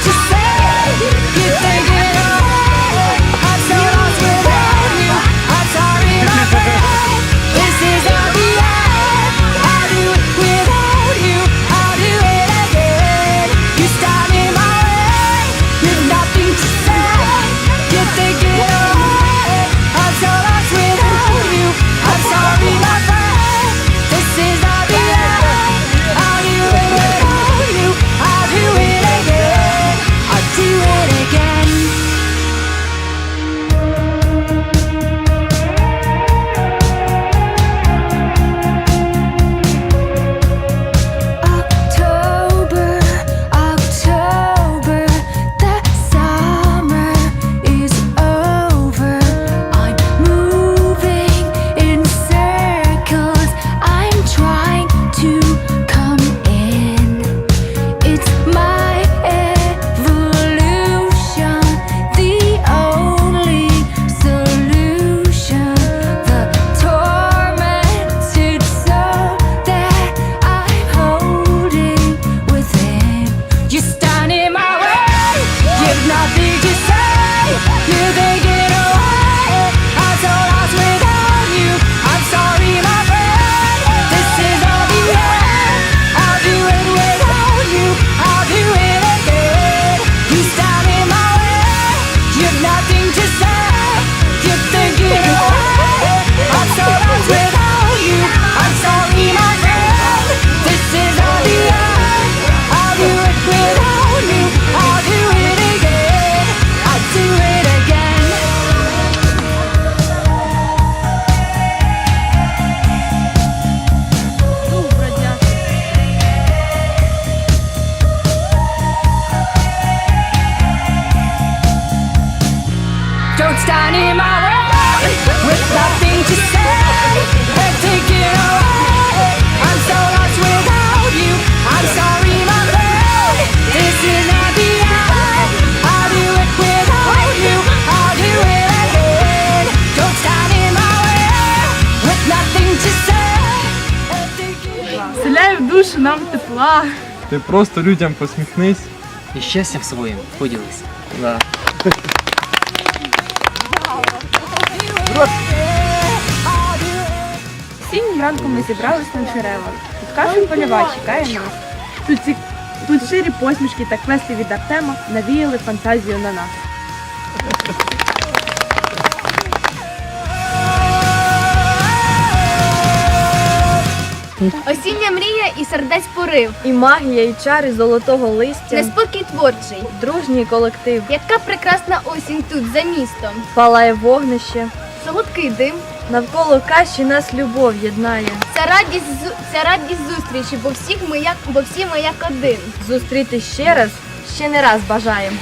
Just say running my way with nothing to say. We're taking away. I'm so lost without you. I'm sorry, my love. This is not the end. I'll do it without you. I'll do it again. Don't stand in my way with nothing to say. We're taking Вселяє в душу нам тепла. Ти просто людям посміхнись. І щастям своїм поділися. Да. Сіннім ранком ми зібрались на джерела. Тут кашель польова чекає нас. Тут, ці... Тут ширі посмішки та квести від Артема навіяли фантазію на нас. Осіння мрія і сердець порив, І магія, і чари золотого листя, неспокій творчий. дружній колектив, Яка прекрасна осінь тут за містом. палає вогнище. Солодкий дим. Навколо каші нас любов єднає. Це радість зу- це радість зустрічі, бо всіх ми як бо всі ми як один. Зустріти ще раз, ще не раз бажаємо.